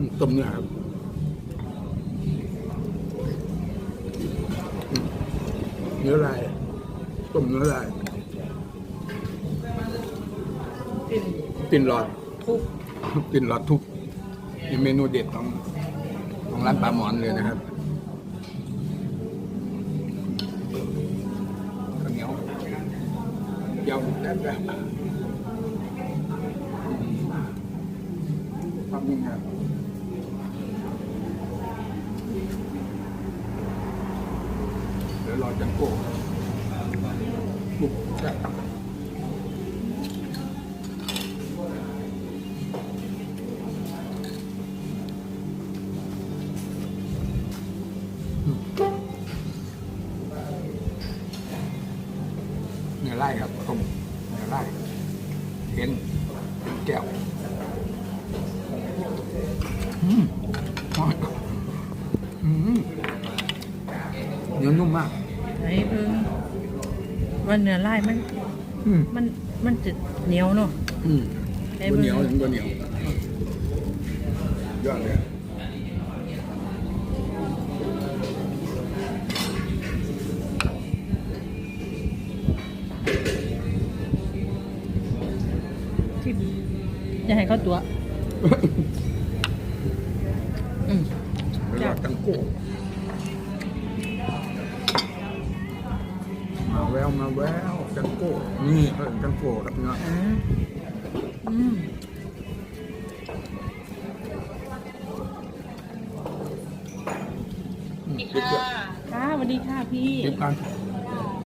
อืมต้มเนื้อครับอืมเนื้อลายต้มเนื้อลายกลิ่นตินหลอดทุกตินหลอดทุบนี่เมนูเด็ดของของร้านปลาหมอนเลยนะครับข้าวเหนียวเจียวแซ่บแบบทำยังไงเดี๋ยว รอจังโก้บุกแซ่บเนื้อไล่ครับต้มเนื้อไล่เห็นเป็นแก้วอืมอืมเนื้อนุ่มมาก ไหนเพิ่งว่าเนื้อลายมัน อืมมันมันจะเหนียวเนาะอืมไอ้บเบิ่นงเหนียวถึงบนเหนียวยอดเลยที่จะให้เขาตัว อืมแล้วก็จังโก้ มาแววมาแววจังโก้นี่เออจังโก้ครับเนาะอ่าอืมอืมเด็ดเด็ดค่ะสวัสดีค่ะพี่เด็ดกัน